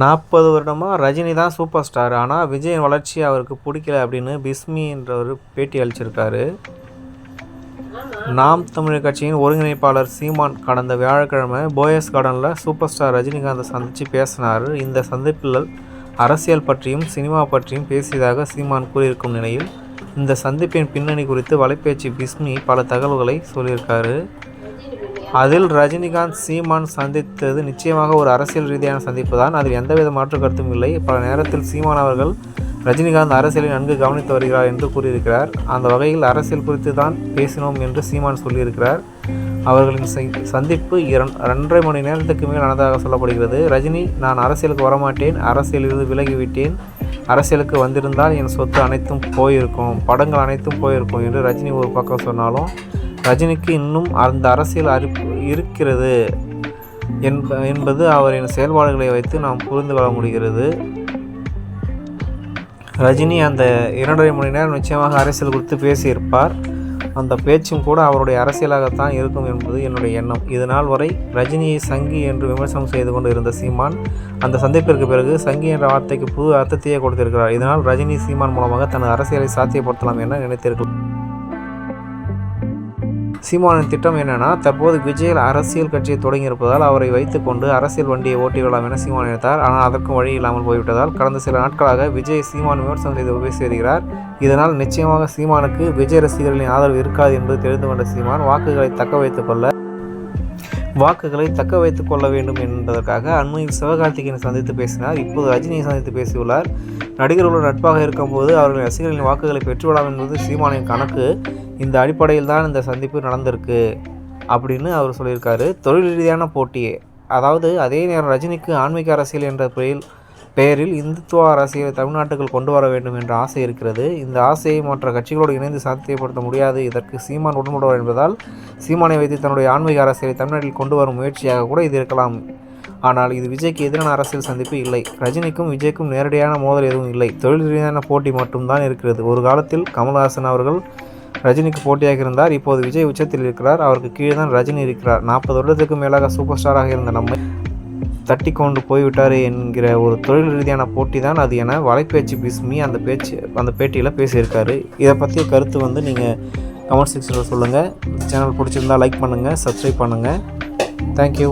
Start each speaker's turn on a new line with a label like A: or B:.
A: நாற்பது வருடமாக ரஜினி தான் சூப்பர் ஸ்டார். ஆனால் விஜயின் வளர்ச்சி அவருக்கு பிடிக்கல அப்படின்னு பிஸ்மின்றவர் பேட்டி அளிச்சிருக்காரு. நாம் தமிழர் கட்சியின் ஒருங்கிணைப்பாளர் சீமான் கடந்த வியாழக்கிழமை போயஸ் கார்டனில் சூப்பர் ஸ்டார் ரஜினிகாந்தை சந்தித்து பேசினார். இந்த சந்திப்பில் அரசியல் பற்றியும் சினிமா பற்றியும் பேசியதாக சீமான் கூறியிருக்கும் நிலையில் இந்த சந்திப்பின் பின்னணி குறித்து வலைப்பேச்சு பிஸ்மி பல தகவல்களை சொல்லியிருக்காரு. அதில் ரஜினிகாந்த் சீமான் சந்தித்தது நிச்சயமாக ஒரு அரசியல் ரீதியான சந்திப்பு தான். அதில் எந்தவித மாற்று கருத்தும் இல்லை. பல நேரத்தில் சீமான் அவர்கள் ரஜினிகாந்த் அரசியலை நன்கு கவனித்து வருகிறார் என்று கூறியிருக்கிறார். அந்த வகையில் அரசியல் குறித்து தான் பேசினோம் என்று சீமான் சொல்லியிருக்கிறார். அவர்களின் சந்திப்பு இரண் ரெண்டரை மணி நேரத்துக்கு மேல் நடந்ததாக சொல்லப்படுகிறது. ரஜினி நான் அரசியலுக்கு வரமாட்டேன். அரசியலிருந்து விலகிவிட்டேன். அரசியலுக்கு வந்திருந்தால் என் சொத்து அனைத்தும் போயிருக்கும். படங்கள் அனைத்தும் போயிருக்கும் என்று ரஜினி ஒரு பக்கம் சொன்னாலும் ரஜினிக்கு இன்னும் அந்த அரசியல் அறிப்பு இருக்கிறது என்ப என்பது அவரின் செயல்பாடுகளை வைத்து நாம் புரிந்து கொள்ள முடிகிறது. ரஜினி அந்த இரண்டரை மணி நேரம் நிச்சயமாக அரசியல் குறித்து பேசியிருப்பார். அந்த பேச்சும் கூட அவருடைய அரசியலாகத்தான் இருக்கும் என்பது என்னுடைய எண்ணம். இதனால் வரை ரஜினியை சங்கி என்று விமர்சனம் செய்து கொண்டு இருந்த சீமான் அந்த சந்திப்பிற்கு பிறகு சங்கி என்ற வார்த்தைக்கு புது அர்த்தத்தையே கொடுத்திருக்கிறார். இதனால் ரஜினி சீமான் மூலமாக தனது அரசியலை சாத்தியப்படுத்தலாம் என நினைத்திருக்கிறார் சீமானின் திட்டம் என்னென்னா தற்போது விஜய் அரசியல் கட்சியை தொடங்கியிருப்பதால் அவரை வைத்துக்கொண்டு அரசியல் வண்டியை ஓட்டிவிடலாம் என சீமான் நினைத்தார். ஆனால் அதற்கும் வழி இல்லாமல் போய்விட்டதால் கடந்த சில நாட்களாக விஜய் சீமான் விமர்சனம் செய்து பேசி வருகிறார். இதனால் நிச்சயமாக சீமானுக்கு விஜய் ரசிகர்களின் ஆதரவு இருக்காது என்பது தெரிந்து கொண்ட சீமான் வாக்குகளை தக்க வைத்துக் கொள்ள வாக்குகளை தக்க வைத்துக் கொள்ள வேண்டும் என்பதற்காக அண்மையில் சிவகார்த்திகேயனை சந்தித்து பேசினார். இப்போது ரஜினியை சந்தித்து பேசியுள்ளார். நடிகர்களுடன் நட்பாக இருக்கும்போது அவர்களின் ரசிகர்களின் வாக்குகளை பெற்றுவிடலாம் என்பது சீமானின் கணக்கு. இந்த அடிப்படையில் தான் இந்த சந்திப்பு நடந்திருக்கு அப்படின்னு அவர் சொல்லியிருக்காரு. தொழில் ரீதியான போட்டி அதாவது அதே நேரம் ரஜினிக்கு ஆன்மீக அரசியல் என்ற பெயரில் பெயரில் இந்துத்துவ அரசியலை தமிழ்நாட்டுக்குள் கொண்டு வர வேண்டும் என்ற ஆசை இருக்கிறது. இந்த ஆசையை மற்ற கட்சிகளோடு இணைந்து சாத்தியப்படுத்த முடியாது. இதற்கு சீமான் உடன்படுவார் என்பதால் சீமானை வைத்து தன்னுடைய ஆன்மீக அரசியலை தமிழ்நாட்டில் கொண்டு வரும் முயற்சியாக கூட இது இருக்கலாம். ஆனால் இது விஜய்க்கு எதிரான அரசியல் சந்திப்பு இல்லை. ரஜினிக்கும் விஜய்க்கும் நேரடியான மோதல் எதுவும் இல்லை. தொழில் ரீதியான போட்டி மட்டும்தான் இருக்கிறது. ஒரு காலத்தில் கமல்ஹாசன் அவர்கள் ரஜினிக்கு போட்டியாக இருந்தார். இப்போது விஜய் உச்சத்தில் இருக்கிறார். அவருக்கு கீழே தான் ரஜினி இருக்கிறார். நாற்பது வருடத்துக்கு மேலாக சூப்பர் ஸ்டாராக இருந்த நம்மை தட்டி கொண்டு போய்விட்டார் என்கிற ஒரு தொழில் ரீதியான போட்டி தான் அது என வலைப்பேச்சு பிஸ்மி அந்த பேச்சு அந்த பேட்டியில் பேசியிருக்காரு. இதை பற்றிய கருத்து வந்து நீங்கள் கமெண்ட் செக்ஷனில் சொல்லுங்கள் சேனல் பிடிச்சிருந்தா லைக் பண்ணுங்கள் சப்ஸ்கிரைப் பண்ணுங்கள் தேங்க்யூ